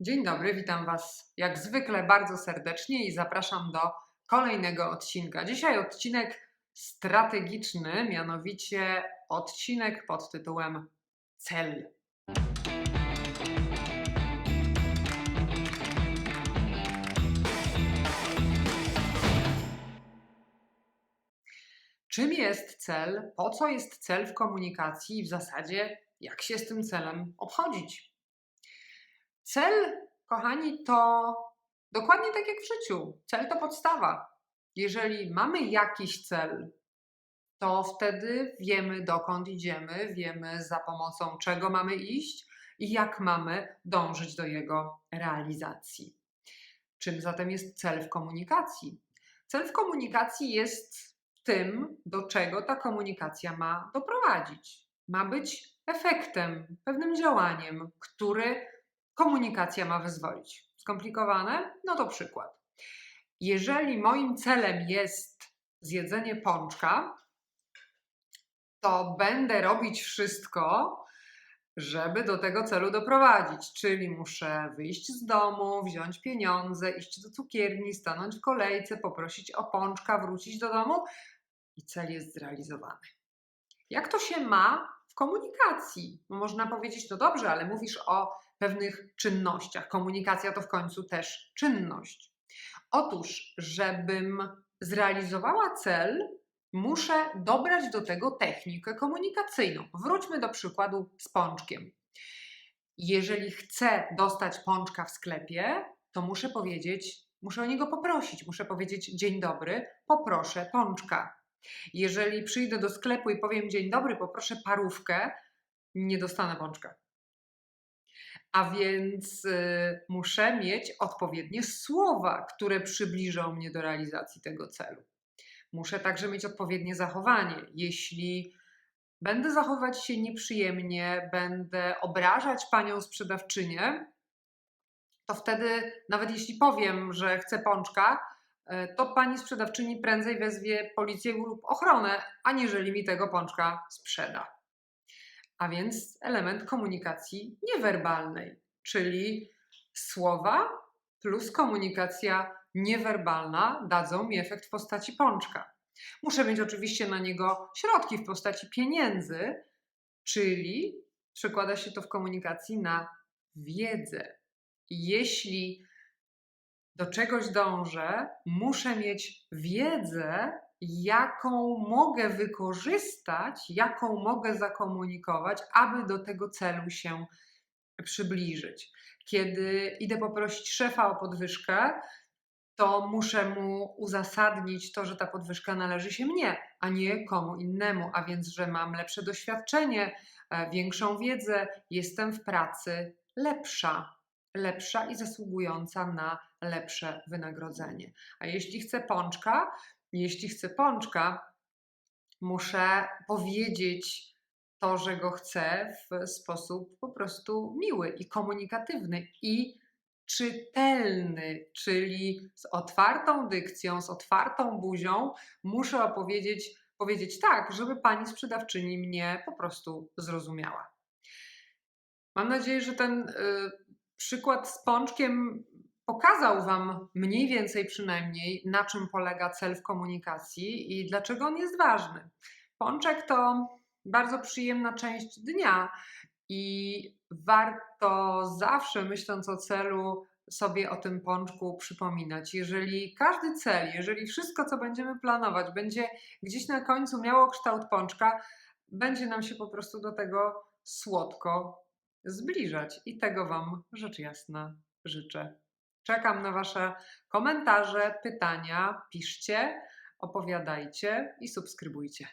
Dzień dobry, witam Was jak zwykle bardzo serdecznie i zapraszam do kolejnego odcinka. Dzisiaj odcinek strategiczny, mianowicie odcinek pod tytułem Cel. Czym jest cel? Po co jest cel w komunikacji i w zasadzie jak się z tym celem obchodzić? Cel, kochani, to dokładnie tak jak w życiu. Cel to podstawa. Jeżeli mamy jakiś cel, to wtedy wiemy, dokąd idziemy, wiemy za pomocą czego mamy iść i jak mamy dążyć do jego realizacji. Czym zatem jest cel w komunikacji? Cel w komunikacji jest tym, do czego ta komunikacja ma doprowadzić. Ma być efektem, pewnym działaniem, który komunikacja ma wyzwolić. Skomplikowane? No to przykład. Jeżeli moim celem jest zjedzenie pączka, to będę robić wszystko, żeby do tego celu doprowadzić. Czyli muszę wyjść z domu, wziąć pieniądze, iść do cukierni, stanąć w kolejce, poprosić o pączka, wrócić do domu i cel jest zrealizowany. Jak to się ma w komunikacji? Można powiedzieć, no dobrze, ale mówisz o pewnych czynnościach. Komunikacja to w końcu też czynność. Otóż, żebym zrealizowała cel, muszę dobrać do tego technikę komunikacyjną. Wróćmy do przykładu z pączkiem. Jeżeli chcę dostać pączka w sklepie, to muszę powiedzieć, muszę o niego poprosić, muszę powiedzieć dzień dobry, poproszę pączka. Jeżeli przyjdę do sklepu i powiem dzień dobry, poproszę parówkę, nie dostanę pączka. A więc y, muszę mieć odpowiednie słowa, które przybliżą mnie do realizacji tego celu. Muszę także mieć odpowiednie zachowanie. Jeśli będę zachować się nieprzyjemnie, będę obrażać panią sprzedawczynię, to wtedy, nawet jeśli powiem, że chcę pączka, y, to pani sprzedawczyni prędzej wezwie policję lub ochronę, aniżeli mi tego pączka sprzeda a więc element komunikacji niewerbalnej, czyli słowa plus komunikacja niewerbalna dadzą mi efekt w postaci pączka. Muszę mieć oczywiście na niego środki w postaci pieniędzy, czyli przekłada się to w komunikacji na wiedzę. Jeśli do czegoś dążę, muszę mieć wiedzę, jaką mogę wykorzystać, jaką mogę zakomunikować, aby do tego celu się przybliżyć. Kiedy idę poprosić szefa o podwyżkę, to muszę mu uzasadnić to, że ta podwyżka należy się mnie, a nie komu innemu, a więc, że mam lepsze doświadczenie, e, większą wiedzę, jestem w pracy lepsza, lepsza i zasługująca na lepsze wynagrodzenie. A jeśli chcę pączka, jeśli chcę pączka, muszę powiedzieć to, że go chcę w sposób po prostu miły i komunikatywny i czytelny, czyli z otwartą dykcją, z otwartą buzią muszę opowiedzieć, powiedzieć tak, żeby pani sprzedawczyni mnie po prostu zrozumiała. Mam nadzieję, że ten y, przykład z pączkiem pokazał Wam mniej więcej przynajmniej, na czym polega cel w komunikacji i dlaczego on jest ważny. Pączek to bardzo przyjemna część dnia i warto zawsze, myśląc o celu, sobie o tym pączku przypominać. Jeżeli każdy cel, jeżeli wszystko, co będziemy planować, będzie gdzieś na końcu miało kształt pączka, będzie nam się po prostu do tego słodko zbliżać. I tego Wam rzecz jasna życzę. Czekam na Wasze komentarze, pytania. Piszcie, opowiadajcie i subskrybujcie.